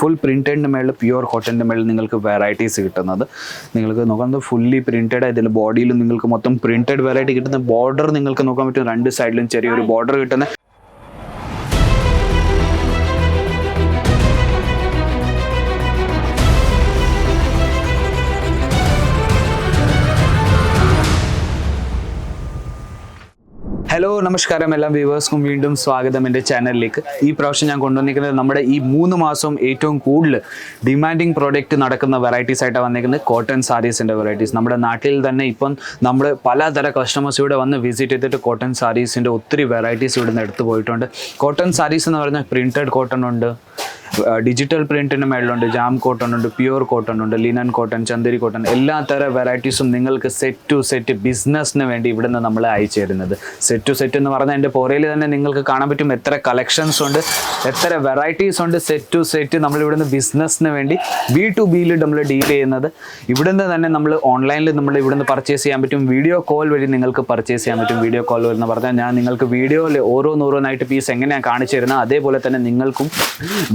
Full പ്രിന്റഡിന്റെ മേളിൽ pure കോട്ടന്റെ മേളിൽ നിങ്ങൾക്ക് വെറൈറ്റീസ് കിട്ടുന്നത്. നിങ്ങൾക്ക് നോക്കുന്നത് ഫുള്ളി പ്രിന്റഡ് ഇതിൽ ബോഡിയിലും നിങ്ങൾക്ക് മൊത്തം പ്രിന്റഡ് വെറൈറ്റി കിട്ടുന്ന ബോർഡർ നിങ്ങൾക്ക് നോക്കാൻ പറ്റും. രണ്ട് സൈഡിലും ചെറിയൊരു ബോർഡർ കിട്ടുന്ന ഹലോ നമസ്കാരം എല്ലാ വ്യൂവേഴ്സ്ക്കും വീണ്ടും സ്വാഗതം എന്റെ ചാനലിലേക്ക്. ഈ പ്രാവശ്യം ഞാൻ കൊണ്ടുവന്നിരിക്കുന്നത് നമ്മുടെ ഈ മൂന്ന് മാസം ഏറ്റവും കൂടുതൽ ഡിമാൻഡിങ് പ്രോഡക്റ്റ് നടക്കുന്ന വെറൈറ്റീസ് ആയിട്ടാണ് വന്നിരിക്കുന്നത്. കോട്ടൺ സാരീസിന്റെ വെറൈറ്റീസ് നമ്മുടെ നാട്ടിൽ തന്നെ ഇപ്പം നമ്മൾ പലതര കസ്റ്റമേഴ്സ് ഇവിടെ വന്ന് വിസിറ്റ് ചെയ്തിട്ട് കോട്ടൺ സാരീസിന്റെ ഒത്തിരി വെറൈറ്റീസ് ഇവിടെ നിന്ന് എടുത്തു പോയിട്ടുണ്ട്. കോട്ടൺ സാരീസ് എന്ന് പറഞ്ഞാൽ പ്രിന്റഡ് കോട്ടൺ ഉണ്ട്. ഡിജിറ്റൽ പ്രിന്റിന് മേളിലുണ്ട് ജാം കോട്ടൺ ഉണ്ട് പ്യുവർ കോട്ടൺ ഉണ്ട് ലിനൻ കോട്ടൺ ചന്ദരി കോട്ടൺ എല്ലാ തരം വെറൈറ്റീസും നിങ്ങൾക്ക് സെറ്റ് ടു സെറ്റ് ബിസിനസ്സിന് വേണ്ടി ഇവിടുന്ന് നമ്മൾ അയച്ചു തരുന്നത് സെറ്റ് ടു സെറ്റ് എന്ന് പറഞ്ഞാൽ എന്റെ പുറയിൽ തന്നെ നിങ്ങൾക്ക് കാണാൻ പറ്റും എത്ര കളക്ഷൻസ് ഉണ്ട് എത്ര വെറൈറ്റീസ് ഉണ്ട്. സെറ്റ് ടു സെറ്റ് നമ്മൾ ഇവിടുന്ന് ബിസിനസ്സിന് വേണ്ടി ബി ടു ബിയിൽ നമ്മൾ ഡീൽ ചെയ്യുന്നത്. ഇവിടുന്ന് തന്നെ നമ്മൾ ഓൺലൈനിൽ നമ്മൾ ഇവിടുന്ന് പർച്ചേസ് ചെയ്യാൻ പറ്റും. വീഡിയോ കോൾ വഴി നിങ്ങൾക്ക് പർച്ചേസ് ചെയ്യാൻ പറ്റും. വീഡിയോ കോൾ എന്ന് പറഞ്ഞാൽ ഞാൻ നിങ്ങൾക്ക് വീഡിയോയിൽ ഓരോന്നോരോന്നായിട്ട് പീസ് എങ്ങനെയാണ് കാണിച്ചു തരുന്നത് അതേപോലെ തന്നെ നിങ്ങൾക്കും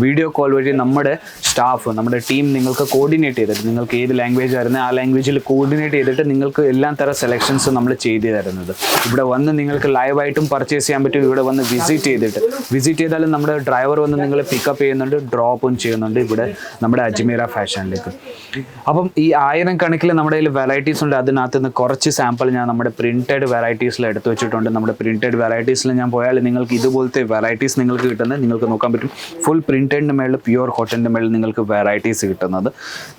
വീഡിയോ കോൾ വഴി നമ്മുടെ സ്റ്റാഫ് നമ്മുടെ ടീം നിങ്ങൾക്ക് കോർഡിനേറ്റ് ചെയ്തിട്ട് നിങ്ങൾക്ക് ഏത് ലാംഗ്വേജ് ആയിരുന്നു ആ ലാംഗ്വേജിൽ കോർഡിനേറ്റ് ചെയ്തിട്ട് നിങ്ങൾക്ക് എല്ലാ തരം സെലക്ഷൻസ് നമ്മൾ ചെയ്തു തരുന്നത്. ഇവിടെ വന്ന് നിങ്ങൾക്ക് ലൈവായിട്ടും പർച്ചേസ് ചെയ്യാൻ പറ്റും. ഇവിടെ വന്ന് വിസിറ്റ് ചെയ്തിട്ട്. വിസിറ്റ് ചെയ്താലും നമ്മുടെ ഡ്രൈവർ വന്ന് നിങ്ങളെ പിക്കപ്പ് ചെയ്യുന്നുണ്ട് ഡ്രോപ്പും ചെയ്യുന്നുണ്ട് ഇവിടെ നമ്മുടെ അജ്മീറ ഫാഷനിലേക്ക്. അപ്പം ഈ ആയിരം കണക്കിൽ നമ്മുടെ കയ്യിൽ വെറൈറ്റീസ് ഉണ്ട്. അതിനകത്ത് നിന്ന് കുറച്ച് സാമ്പിൾ ഞാൻ നമ്മുടെ പ്രിന്റഡ് വെറൈറ്റീസിൽ എടുത്തു വെച്ചിട്ടുണ്ട്. നമ്മുടെ പ്രിന്റഡ് വെറൈറ്റീസിൽ ഞാൻ പോയാൽ നിങ്ങൾക്ക് ഇതുപോലത്തെ വെറൈറ്റീസ് നിങ്ങൾക്ക് കിട്ടുന്നത് നിങ്ങൾക്ക് നോക്കാൻ പറ്റും. ഫുൾ പ്രിന്റഡിന്റെ മേളിൽ പ്യുവർ കോട്ടന്റെ മേളിൽ നിങ്ങൾക്ക് വെറൈറ്റീസ് കിട്ടുന്നത്.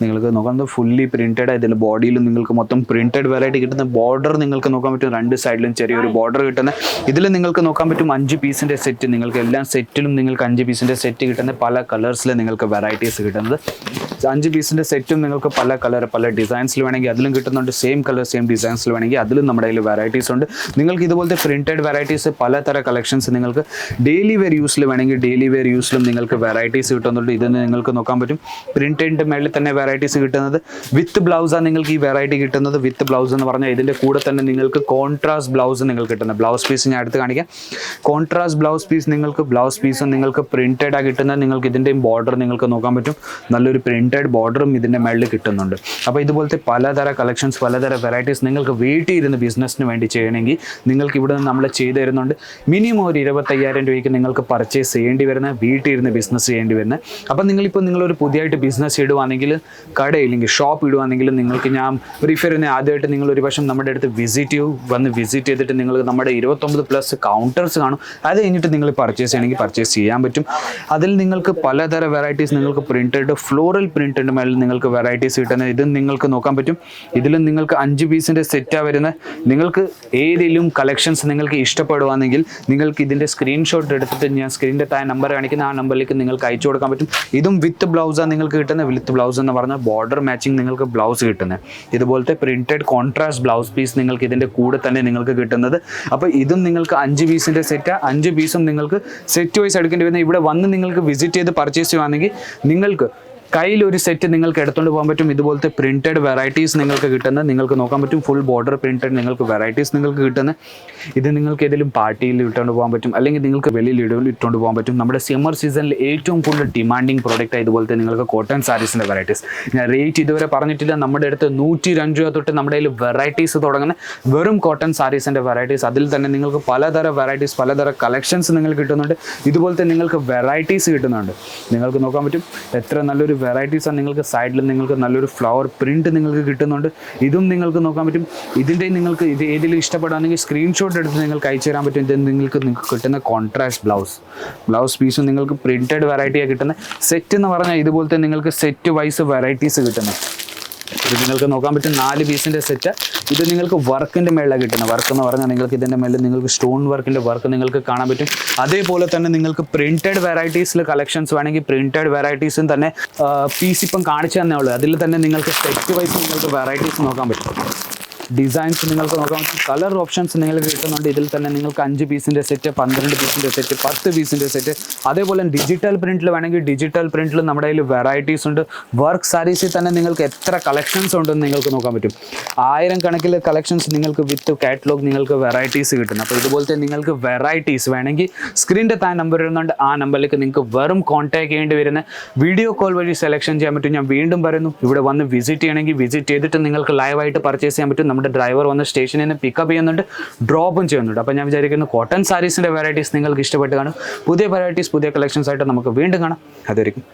നിങ്ങൾക്ക് നോക്കുന്നത് ഫുള്ളി പ്രിന്റഡ് ഇതിൽ ബോഡിയിലും നിങ്ങൾക്ക് മൊത്തം പ്രിന്റഡ് വെറൈറ്റി കിട്ടുന്ന ബോർഡർ നിങ്ങൾക്ക് നോക്കാൻ പറ്റും. രണ്ട് സൈഡിലും ചെറിയൊരു ബോർഡർ കിട്ടുന്ന. ഇതിൽ നിങ്ങൾക്ക് നോക്കാൻ പറ്റും അഞ്ച് പീസിന്റെ സെറ്റ് നിങ്ങൾക്ക് എല്ലാ സെറ്റിലും നിങ്ങൾക്ക് അഞ്ച് പീസിന്റെ സെറ്റ് കിട്ടുന്ന പല കളേഴ്സിൽ നിങ്ങൾക്ക് വെറൈറ്റീസ് കിട്ടുന്നത്. അഞ്ച് പീസിന്റെ സെറ്റും നിങ്ങൾക്ക് പല കളർ പല ഡിസൈൻസിൽ വേണമെങ്കിൽ അതിലും കിട്ടുന്നുണ്ട്. സെയിം കളർ സെയിം ഡിസൈൻസിൽ വേണമെങ്കിൽ അതിലും നമ്മുടെ കയ്യിൽ വെറൈറ്റീസ് ഉണ്ട്. നിങ്ങൾക്ക് ഇതുപോലത്തെ പ്രിന്റഡ് വെറൈറ്റീസ് പലതര കളക്ഷൻസ് നിങ്ങൾക്ക് ഡെയിലി വെയർ യൂസിൽ വേണമെങ്കിൽ ഡെയിലി വെയർ യൂസിലും നിങ്ങൾക്ക് വെറൈറ്റീസ് കിട്ടുന്നുണ്ട്. ഇതിന് നിങ്ങൾക്ക് നോക്കാൻ പറ്റും. പ്രിന്റിന്റെ മേളിൽ തന്നെ വെറൈറ്റീസ് കിട്ടുന്നത്. വിത്ത് ബ്ലൗസാണ് നിങ്ങൾക്ക് ഈ വെറൈറ്റി കിട്ടുന്നത്. വിത്ത് ബ്ലൗസ് എന്ന് പറഞ്ഞാൽ ഇതിന്റെ കൂടെ തന്നെ നിങ്ങൾക്ക് കോൺട്രാസ്റ്റ് ബ്ലൗസ് നിങ്ങൾക്ക് കിട്ടുന്നത്. ബ്ലൗസ് പീസ് ഞാൻ എടുത്ത് കാണിക്കാം. കോൺട്രാസ്റ്റ് ബ്ലൗസ് പീസ് നിങ്ങൾക്ക് ബ്ലൗസ് പീസും നിങ്ങൾക്ക് പ്രിന്റഡ് ആ കിട്ടുന്നത്. നിങ്ങൾക്ക് ഇതിന്റെയും ബോർഡർ നിങ്ങൾക്ക് നോക്കാൻ പറ്റും. നല്ലൊരു പ്രിന്റഡ് ബോർഡറും ഇതിന്റെ മേളിൽ കിട്ടുന്നുണ്ട്. അപ്പോൾ ഇതുപോലത്തെ പലതര കളക്ഷൻസ് പലതര വെറൈറ്റീസ് നിങ്ങൾക്ക് വീട്ടിൽ ഇരുന്ന് ബിസിനസ്സിന് വേണ്ടി ചെയ്യണമെങ്കിൽ നിങ്ങൾക്ക് ഇവിടെ നിന്ന് നമ്മൾ ചെയ്തു തരുന്നുണ്ട്. മിനിമം ഒരു ഇരുപത്തയ്യായിരം രൂപയ്ക്ക് നിങ്ങൾക്ക് പർച്ചേസ് ചെയ്യേണ്ടി വരുന്ന വീട്ടിൽ ഇരുന്ന് ബിസിനസ് ചെയ്യേണ്ടി വരുന്നത് അപ്പം നിങ്ങളിപ്പോൾ നിങ്ങളൊരു പുതിയതായിട്ട് ബിസിനസ് ഇടുവാണെങ്കിൽ കടയില്ലെങ്കിൽ ഷോപ്പ് ഇടുവാണെങ്കിൽ നിങ്ങൾക്ക് ഞാൻ റിഫർ ചെയ്യുന്ന ആദ്യമായിട്ട് നിങ്ങൾ ഒരു പക്ഷം നമ്മുടെ അടുത്ത് വിസിറ്റ് ചെയ്യൂ. വന്ന് വിസിറ്റ് ചെയ്തിട്ട് നിങ്ങൾ നമ്മുടെ ഇരുപത്തൊമ്പത് പ്ലസ് കൗണ്ടേഴ്സ് കാണും. അത് കഴിഞ്ഞിട്ട് നിങ്ങൾ പർച്ചേസ് ചെയ്യണമെങ്കിൽ പർച്ചേസ് ചെയ്യാൻ പറ്റും. അതിൽ നിങ്ങൾക്ക് പലതരം വെറൈറ്റീസ് നിങ്ങൾക്ക് പ്രിന്റഡ് ഫ്ലോറൽ പ്രിന്റഡ് മേളിൽ നിങ്ങൾക്ക് വെറൈറ്റീസ് കിട്ടുന്നത് ഇതും നിങ്ങൾക്ക് നോക്കാൻ പറ്റും. ഇതിലും നിങ്ങൾക്ക് അഞ്ച് പീസിന്റെ സെറ്റാണ് വരുന്നത് നിങ്ങൾക്ക് ഏതെങ്കിലും കളക്ഷൻസ് നിങ്ങൾക്ക് ഇഷ്ടപ്പെടുവാണെങ്കിൽ നിങ്ങൾക്ക് ഇതിന്റെ സ്ക്രീൻഷോട്ട് എടുത്തിട്ട് ഞാൻ സ്ക്രീനിന്റെ താഴെ നമ്പർ കാണിക്കുന്ന ആ നമ്പറിലേക്ക് നിങ്ങൾക്ക് അയച്ചു കൊടുക്കാൻ പറ്റും. ഇതും വിത്ത് ബ്ലൗസാണ് നിങ്ങൾക്ക് കിട്ടുന്നത് വിത്ത് ബ്ലൗസ് എന്ന് പറഞ്ഞാൽ ബോർഡർ മാച്ചിങ് നിങ്ങൾക്ക് ബ്ലൗസ് കിട്ടുന്നത് ഇതുപോലത്തെ പ്രിന്റഡ് കോൺട്രാസ്റ്റ് ബ്ലൗസ് പീസ് നിങ്ങൾക്ക് ഇതിന്റെ കൂടെ തന്നെ നിങ്ങൾക്ക് കിട്ടുന്നത്. അപ്പോൾ ഇതും നിങ്ങൾക്ക് അഞ്ച് പീസിന്റെ സെറ്റ് അഞ്ച് പീസും നിങ്ങൾക്ക് സെറ്റ് വൈസ് എടുക്കേണ്ടി വരുന്നത് ഇവിടെ വന്ന് നിങ്ങൾക്ക് വിസിറ്റ് ചെയ്ത് പർച്ചേസ് ചെയ്യുവാണെങ്കിൽ നിങ്ങൾക്ക് കയ്യിൽ ഒരു സെറ്റ് നിങ്ങൾക്ക് എടുത്തുകൊണ്ട് പോകാൻ പറ്റും. ഇതുപോലത്തെ പ്രിന്റഡ് വെറൈറ്റീസ് നിങ്ങൾക്ക് കിട്ടുന്ന നിങ്ങൾക്ക് നോക്കാൻ പറ്റും. ഫുൾ ബോർഡർ പ്രിന്റഡ് നിങ്ങൾക്ക് വെറൈറ്റീസ് നിങ്ങൾക്ക് കിട്ടുന്ന. ഇത് നിങ്ങൾക്ക് ഏതെങ്കിലും പാർട്ടിയിൽ ഇട്ടുകൊണ്ട് പോകാൻ പറ്റും. അല്ലെങ്കിൽ നിങ്ങൾക്ക് വെളിയിൽ ഇട്ടുകൊണ്ട് പോകാൻ പറ്റും. നമ്മുടെ സിമ്മർ സീസണിൽ ഏറ്റവും കൂടുതൽ ഡിമാൻഡിങ് പ്രോഡക്റ്റ് ഇതുപോലത്തെ നിങ്ങൾക്ക് കോട്ടൺ സാരീസിന്റെ വെറൈറ്റീസ് ഞാൻ റേറ്റ് ഇതുവരെ പറഞ്ഞിട്ടില്ല. നമ്മുടെ അടുത്ത് നൂറ്റി രണ്ട് രൂപ തൊട്ട് നമ്മുടെ കയ്യിൽ വെറൈറ്റീസ് തുടങ്ങുന്ന വെറും കോട്ടൺ സാരീസിന്റെ വെറൈറ്റീസ് അതിൽ തന്നെ നിങ്ങൾക്ക് പലതരം വെറൈറ്റീസ് പലതരം കളക്ഷൻസ് നിങ്ങൾക്ക് കിട്ടുന്നുണ്ട്. ഇതുപോലത്തെ നിങ്ങൾക്ക് വെറൈറ്റീസ് കിട്ടുന്നുണ്ട്. നിങ്ങൾക്ക് നോക്കാൻ പറ്റും. എത്ര നല്ലൊരു വെറൈറ്റീസ് ആണ്. നിങ്ങൾക്ക് സൈഡിൽ നിങ്ങൾക്ക് നല്ലൊരു ഫ്ലവർ പ്രിന്റ് നിങ്ങൾക്ക് കിട്ടുന്നുണ്ട്. ഇതും നിങ്ങൾക്ക് നോക്കാൻ പറ്റും. ഇതിന്റെ നിങ്ങൾക്ക് ഇത് ഏതെങ്കിലും ഇഷ്ടപ്പെടുകയാണെങ്കിൽ സ്ക്രീൻഷോട്ട് എടുത്ത് നിങ്ങൾക്ക് അയച്ചു തരാൻ പറ്റും. ഇത് നിങ്ങൾക്ക് നിങ്ങൾക്ക് കിട്ടുന്ന കോൺട്രാസ്റ്റ് ബ്ലൗസ് ബ്ലൗസ് പീസും നിങ്ങൾക്ക് പ്രിന്റഡ് വെറൈറ്റിയാണ് കിട്ടുന്നത് സെറ്റ് എന്ന് പറഞ്ഞാൽ ഇതുപോലത്തെ നിങ്ങൾക്ക് സെറ്റ് വൈസ് വെറൈറ്റീസ് കിട്ടുന്നത് ഇത് നിങ്ങൾക്ക് നോക്കാൻ പറ്റും നാല് പീസിന്റെ സെറ്റ്. ഇത് നിങ്ങൾക്ക് വർക്കിന്റെ മേളിലാണ് കിട്ടുന്നത്. വർക്ക് എന്ന് പറഞ്ഞാൽ നിങ്ങൾക്ക് ഇതിന്റെ മേളിൽ നിങ്ങൾക്ക് സ്റ്റോൺ വർക്കിന്റെ വർക്ക് നിങ്ങൾക്ക് കാണാൻ പറ്റും. അതേപോലെ തന്നെ നിങ്ങൾക്ക് പ്രിന്റഡ് വെറൈറ്റീസിൽ കളക്ഷൻസ് വേണമെങ്കിൽ പ്രിന്റഡ് വെറൈറ്റീസും തന്നെ പീസ് ഇപ്പം കാണിച്ചു തന്നേ ഉള്ളൂ. അതിൽ തന്നെ നിങ്ങൾക്ക് സെറ്റ് വൈസ് നിങ്ങൾക്ക് വെറൈറ്റീസ് നോക്കാൻ പറ്റും. ഡിസൈൻസ് നിങ്ങൾക്ക് നോക്കാം. കളർ ഓപ്ഷൻസ് നിങ്ങൾക്ക് കിട്ടുന്നുണ്ട്. ഇതിൽ തന്നെ നിങ്ങൾക്ക് അഞ്ച് പീസിന്റെ സെറ്റ് പന്ത്രണ്ട് പീസിന്റെ സെറ്റ് പത്ത് പീസിന്റെ സെറ്റ് അതേപോലെ ഡിജിറ്റൽ പ്രിന്റിൽ വേണമെങ്കിൽ ഡിജിറ്റൽ പ്രിന്റിൽ നമ്മുടെ കയ്യിൽ വെറൈറ്റീസ് ഉണ്ട്. വർക്ക് സാരീസിൽ തന്നെ നിങ്ങൾക്ക് എത്ര കളക്ഷൻസ് ഉണ്ടെന്ന് നിങ്ങൾക്ക് നോക്കാൻ പറ്റും. ആയിരം കണക്കിൽ കളക്ഷൻസ് നിങ്ങൾക്ക് വിത്ത് കാറ്റലോഗ് നിങ്ങൾക്ക് വെറൈറ്റീസ് കിട്ടുന്നു അപ്പോൾ ഇതുപോലത്തെ നിങ്ങൾക്ക് വെറൈറ്റീസ് വേണമെങ്കിൽ സ്ക്രീനിന്റെ താൻ നമ്പർ വരുന്നുണ്ട് ആ നമ്പറിലേക്ക് നിങ്ങൾക്ക് വെറും കോൺടാക്ട് ചെയ്യേണ്ടി വരുന്ന വീഡിയോ കോൾ വഴി സെലക്ഷൻ ചെയ്യാൻ പറ്റും. ഞാൻ വീണ്ടും പറയുന്നു. ഇവിടെ വന്ന് വിസിറ്റ് ചെയ്യണമെങ്കിൽ വിസിറ്റ് ചെയ്തിട്ട് നിങ്ങൾക്ക് ലൈവായിട്ട് പർച്ചേസ് ചെയ്യാൻ പറ്റും. നമ്മുടെ ഡ്രൈവർ വന്ന് സ്റ്റേഷനിൽ നിന്ന് പിക്കപ്പ് ചെയ്യുന്നുണ്ട് ഡ്രോപ്പും ചെയ്യുന്നുണ്ട്. അപ്പോൾ ഞാൻ വിചാരിക്കുന്നു കോട്ടൺ സാരീസിന്റെ വെറൈറ്റീസ് നിങ്ങൾക്ക് ഇഷ്ടപ്പെട്ട് കാണും. പുതിയ വെറൈറ്റീസ് പുതിയ കളക്ഷൻസ് ആയിട്ട് നമുക്ക് വീണ്ടും കാണാം. അതായിരിക്കും.